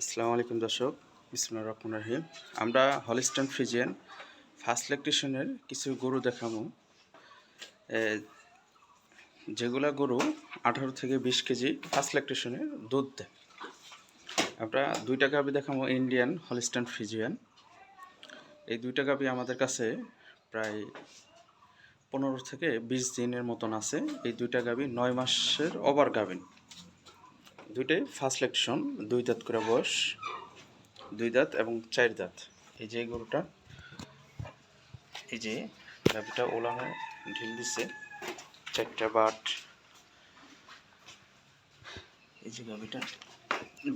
আসসালামু আলাইকুম দর্শক, বিসমুল্লাহ রহমান রহিম। আমরা হলিস্টন ফ্রিজিয়ান ফার্স্ট ইলেকট্রিশিয়ানের কিছু গরু দেখাবো। যেগুলা গরু আঠারো থেকে বিশ কেজি ফার্স্ট ইলেকট্রিশিয়ানের দুধ দেয়। আমরা দুইটা গাবি দেখাবো ইন্ডিয়ান হলিস্টন ফ্রিজিয়ান। এই দুইটা গাবি আমাদের কাছে প্রায় পনেরো থেকে বিশ দিনের মতন আছে। এই দুইটা গাবি নয় মাসের ওভার গাবিন দুইটাই ফার্স্ট ইলেকট্রিশন দুই দাঁত করে বয়স, দুই দাঁত এবং চার দাঁত। এই যে গরুটা, এই যে গাভিটা ওলানো ঢিল দিচ্ছে চারটা বাট, এই যে গাভিটা,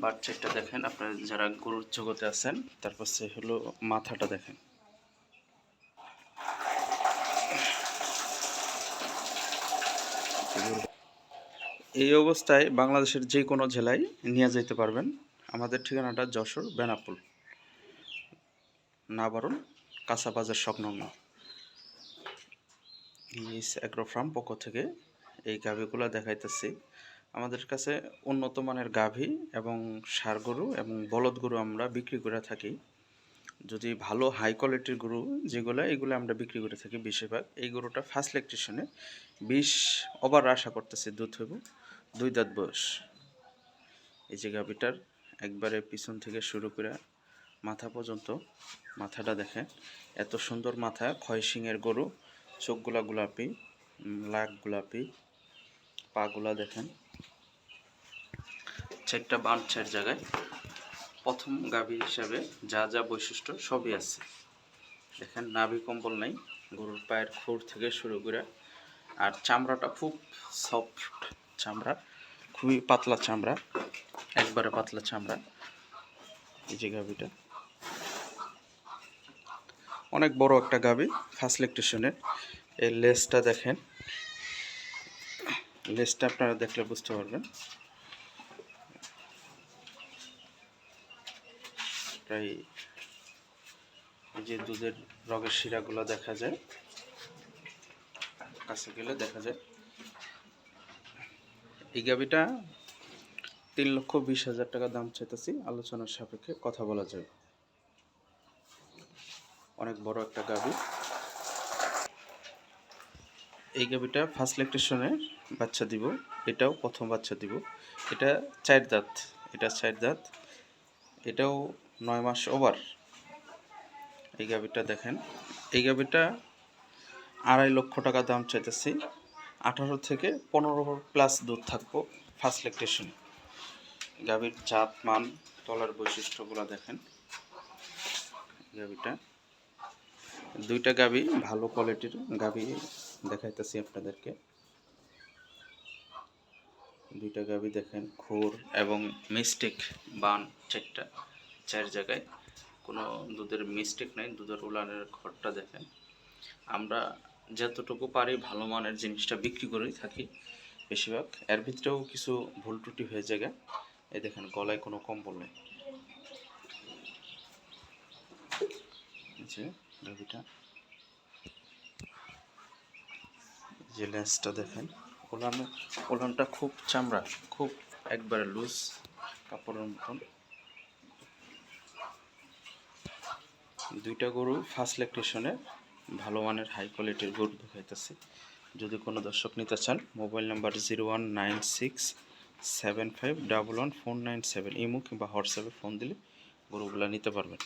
বাট চারটা দেখেন, আপনারা যারা গরুর জগতে আছেন তারপর সে হলো মাথাটা দেখেন। এই অবস্থায় বাংলাদেশের যে কোনো জেলায় নিয়ে যেতে পারবেন। আমাদের ঠিকানাটা যশোর বেনাপুল নাবারণ কাঁচা বাজার সংলগ্ন ইস অ্যাগ্রো পক্ষ থেকে এই গাভীগুলো দেখাইতেছি। আমাদের কাছে উন্নত মানের গাভী এবং সার গরু এবং বলদ গরু আমরা বিক্রি করে থাকি। যদি ভালো হাই কোয়ালিটির গরু যেগুলো, এগুলো আমরা বিক্রি করে থাকি বেশিরভাগ। এই গরুটা ফার্স্ট ইলেকট্রিশনে বিশ ওভার আশা করতেছি দুধ হইব। দুই দাঁত বয়স। এই যে গাভিটার, একবারে পিছন থেকে শুরু করে মাথা পর্যন্ত মাথাটা দেখেন। এত সুন্দর মাথা, ক্ষয় সিংয়ের গরু, চোখগুলা গোলাপি লাক গোলাপি, পাগুলা দেখেন। চারটা বান চার জায়গায়। প্রথম গাভী হিসাবে যা যা বৈশিষ্ট্য সবই আছে। দেখেন, নাভি কম্বল নাই, গরুর পায়ের খুর থেকে শুরু করে, আর চামড়াটা খুব সফট চামড়া, খুবই পাতলা চামড়া, একবারে পাতলা চামড়া। এই যে গাভিটা। অনেক বড় একটা গাভি ফার্স্ট ইলেকট্রিশনের এই লেসটা দেখেন। লেসটা আপনারা দেখলে বুঝতে পারবেন। প্রায় যে দুধের রগের শিরাগুলো দেখা যায়। কাছে গেলে দেখা যায়। এই গাবিটা তিন লক্ষ বিশ হাজার টাকা দাম চাইতেছি। আলোচনার সাপেক্ষে কথা বলা যাবে। অনেক বড় একটা গাবি। এই গাবিটা ফার্স্ট ইলেকট্রিশনের বাচ্চা দিব। এটাও প্রথম বাচ্চা দিব। এটা চার দাঁত। এটা চার দাঁত। এটাও নয় মাস ওভার এই গাবিটা দেখেন। এই গাবিটা আড়াই লক্ষ টাকা দাম চাইতেছি। আঠারো থেকে পনেরো প্লাস দুধ থাকব ফার্স্ট ল্যাকটেশন গাভীর জাত, মান, তলার বৈশিষ্ট্যগুলো দেখেন। গাভীটা, দুইটা গাভী ভালো কোয়ালিটির গাভী দেখাইতেছি আপনাদেরকে। দুইটা গাভী দেখেন, খুর এবং মিস্টেক বান চারটা চার জায়গায় কোনো দুধের মিস্টেক নাই, দুধের উলানের ঘরটা দেখেন। আমরা যতটুকু পারি ভালো মানের জিনিসটা বিক্রি করেই থাকি বেশিরভাগ। এর ভিতরেও কিছু ভুল ত্রুটি হয়ে যায় এই দেখেন, গলায় কোনো কম্বল নেই। যে যে লেন্সটা দেখেন, ওলান, ওলানটা খুব চামড়া, খুব একবারে লুজ কাপড়ের মতন। দুইটা গরু ফার্স্ট ইলেকট্রিশনে ভালো মানের হাই কোয়ালিটির গরু দেখাইতেছি। যদি কোনো দর্শক নিতে চান mobile number zero one nine six seven five double one four nine seven imo কিংবা হোয়াটসঅ্যাপে ফোন দিলে গরুগুলো নিতে পারবেন।